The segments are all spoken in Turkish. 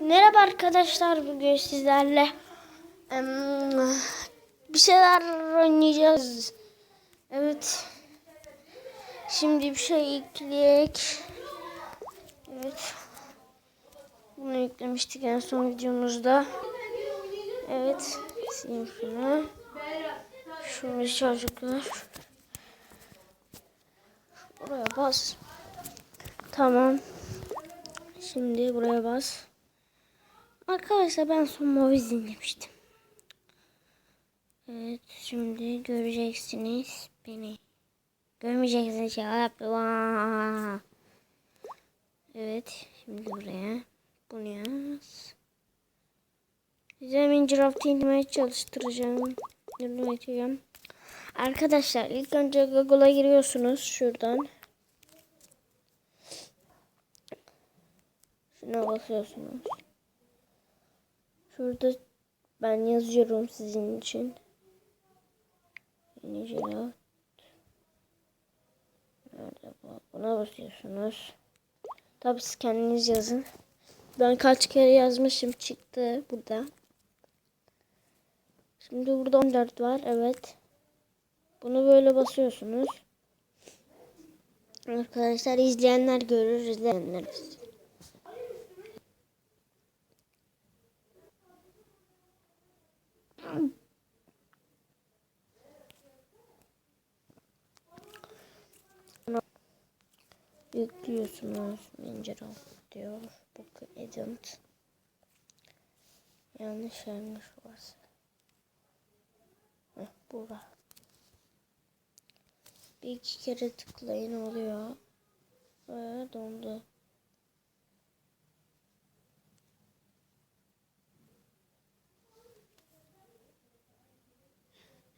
Merhaba arkadaşlar bugün sizlerle bir şeyler oynayacağız. Evet. Şimdi bir şey ekleyek. Evet. Bunu eklemiştik en son videomuzda. Evet. Sileyim şunu. Şunu çocuklar. Buraya bas. Tamam. Şimdi buraya bas. Arkadaşlar ben son Movies dinlemiştim. Evet şimdi göreceksiniz beni. Görmeyeceksiniz. Vaa. Evet şimdi buraya bunu yaz. Size Minecraft'ı indirmeye çalıştıracağım. Yardım edeceğim. Arkadaşlar ilk önce Google'a giriyorsunuz şuradan. Şuna basıyorsunuz. Şurada ben yazıyorum sizin için. Minecraft. Nerede bu? Buna basıyorsunuz. Tabi siz kendiniz yazın. Ben kaç kere yazmışım çıktı burada. Şimdi burada 14 var. Evet. Bunu böyle basıyorsunuz. Arkadaşlar izleyenler görür, izleyenler yüklüyorsunuz. Minecraft diyor. Book Agent. Yanlış yanlış varsa. Heh, bura. Bir iki kere tıklayın oluyor. Ve dondu.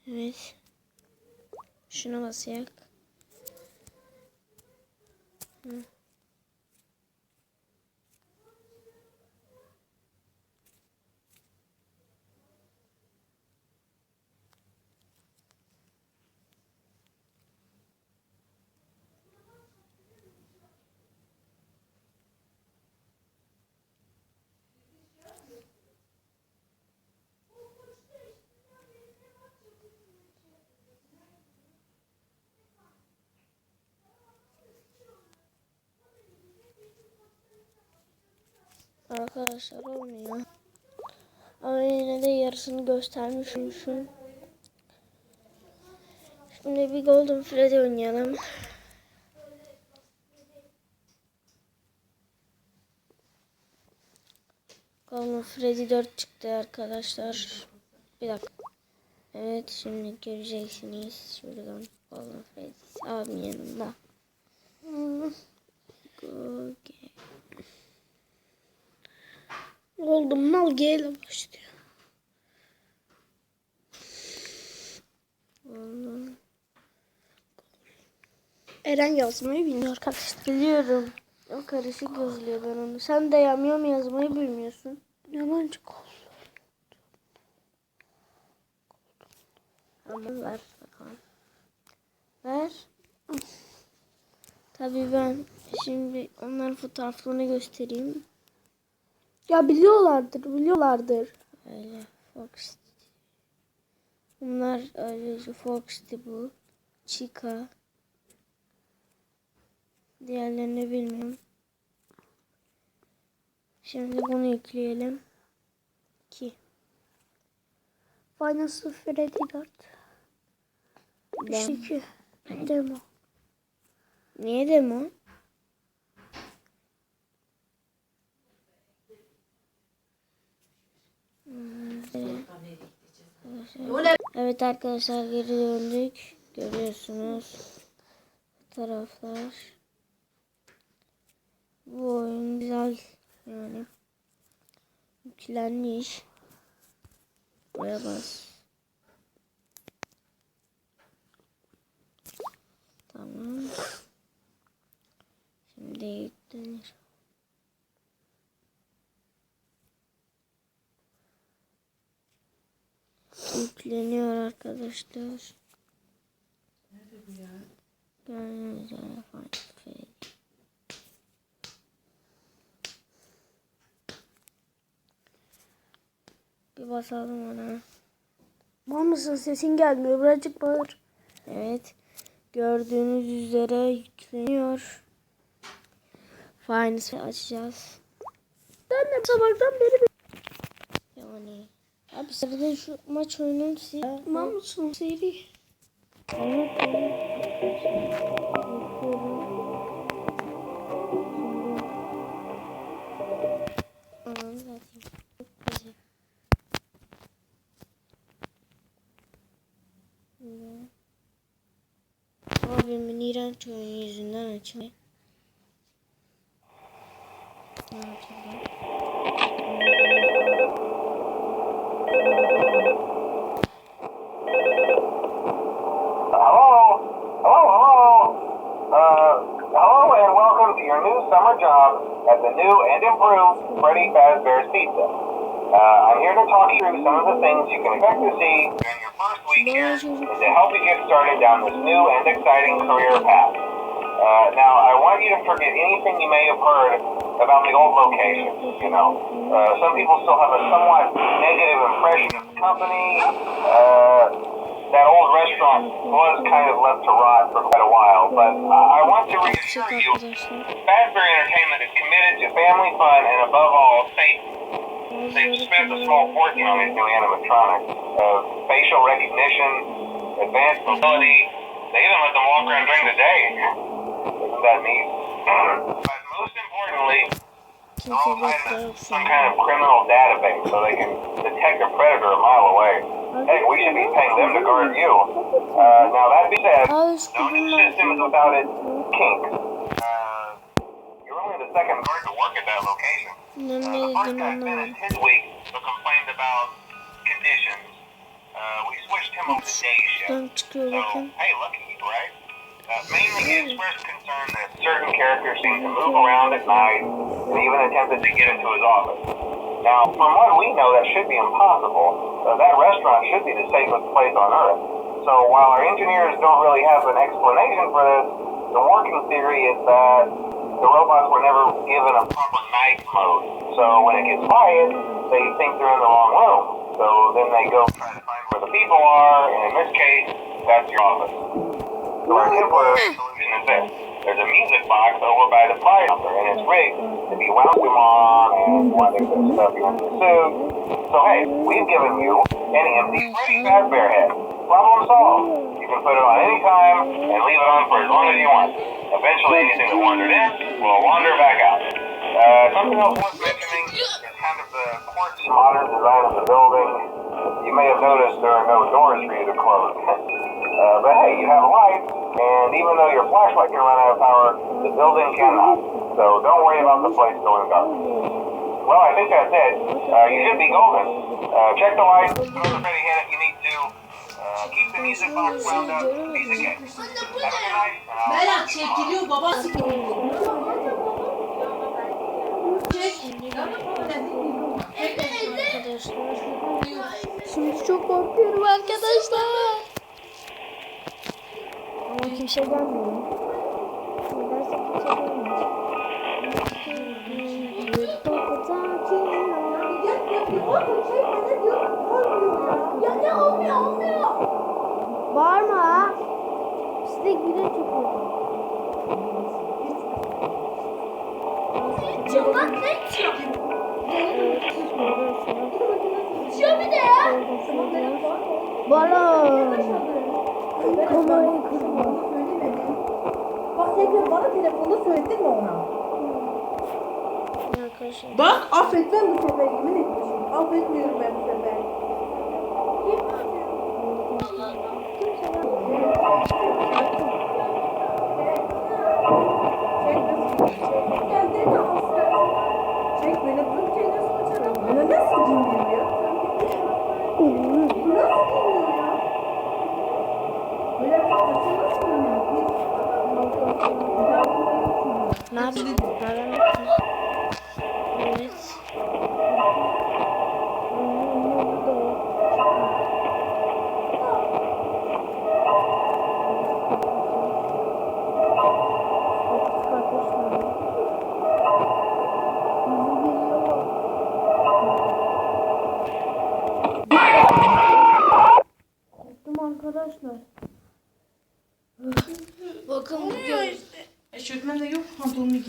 Evet. Şuna basayak. Hı. Arkadaşlar olmuyor. Ama yine de yarısını göstermişim. Şimdi bir Golden Freddy oynayalım. Golden Freddy 4 çıktı arkadaşlar. Bir dakika. Evet şimdi göreceksiniz. Şuradan Golden Freddy abim yanında. Hmm. Go get. Oldum mal G ile başlıyor. Eren yazmayı bilmiyor arkadaşlar. Biliyorum. O karışık yazılıyor ben onu. Sen de yamyam yazmayı bilmiyorsun. Yalancı kol. Ama ver bakalım. Ver. Tabii ben şimdi onların fotoğraflarını göstereyim. Ya biliyorlardır, biliyorlardır. Öyle Fox. Bunlar öyle Fox'ti bu. Chica. Diğerlerini bilmiyorum. Şimdi bunu yükleyelim. 2. Final Freddy 4. Ben. 2. Demo. Niye demo? Evet arkadaşlar geri döndük. Görüyorsunuz. Fotoğraflar. Bu oyun güzel. Yani. Yüklenmiş. Buraya bas. Tamam. Şimdi yüklenir. Yükleniyor arkadaşlar. Gördüğünüz üzere Final Freddy. Bir basalım ona. Var mısın? Sesin gelmiyor. Birazcık bağır. Evet. Gördüğünüz üzere yükleniyor. Finals'ı açacağız. Ben de sabahtan beri. Abi sırada şu maç oyunun siyah. Var mısın? Seri. Evet. Abimin iğrenç oyun yüzünden açamıyor. Ne yapacağım? Your job at the new and improved Freddy Fazbear's Pizza. Uh, I'm here to talk you through some of the things you can expect to see during your first week here to help you get started down this new and exciting career path. Uh, now, I want you to forget anything you may have heard about the old location. You know, uh, some people still have a somewhat negative impression of the company. That old restaurant was kind of left to rot for quite a while, but uh, I want to reassure you. Fazbear Entertainment is committed to family fun and above all, safety. They've spent a small fortune on these new animatronics. Uh, facial recognition, advanced mobility. They even let them walk around during the day. Isn't that neat? but most importantly, they're all Kimse tied yok to some kind of criminal database so they can detect a predator a mile away. Hey, we should be paying them to guard you. Uh, now that being said, no new system is without its kinks. Uh, you're only the second guard to work at that location. Uh, the first guy finished his week but complained about conditions. Uh, we switched him over to day shift. So, hey, lucky, right? Mainly he expressed concern that certain characters seem to move around at night and even attempted to get into his office. Now, from what we know, that should be impossible. Uh, that restaurant should be the safest place on earth. So while our engineers don't really have an explanation for this, the working theory is that the robots were never given a proper night mode. So when it gets quiet, they think they're in the wrong room. So then they go try to find where the people are, and in this case, that's your office. So our solution is this. There's a music box over by the fire counter, and it's rigged to be them on and when there's stuff you want to suit. So hey, we've given you an empty Freddy Fazbear head. Problem solved. You can put it on any time and leave it on for as long as you want. Eventually anything that wandered in will wander back out. Uh, something else worth mentioning is kind of the quirky modern design of the building. You may have noticed there are no doors for you to close. Uh, but hey, you have lights, and even though your flashlight can run out of power, the building cannot. So don't worry about the place going dark. Well, I think that's it. Uh, you should be golden. Uh, check the lights, throw the ready head if you need to. Uh, keep the music box wound up, piece of cake. Have a good night. and I'll Berat talk to you tomorrow. çekiliyor babası Arkadaşlar. Şimdi çok korkuyorum arkadaşlar. Kimse gelmiyor. Nedense kimse gelmiyor. Bağırma. Size güne. İçiyor lan ne içiyor? İçiyor bir de ya. Balon. Kamerayı kırma. Bak tekrar bana telefonda söyledin mi ona? Arkadaşlar. Bak affetmem bu sefer yemin etmişim. Affetmiyorum ben bu sefer. arkadaşlar. Bakın Olmuyor işte. E çökmen de yok pantolonu giy.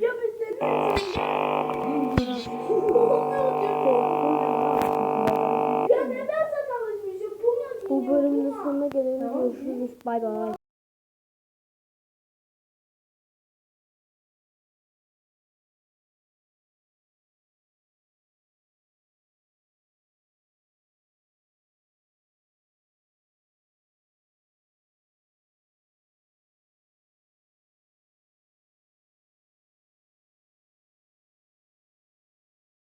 Ya biz neden Bu bölümün sonuna gelelim. Görüşürüz. Bay bay.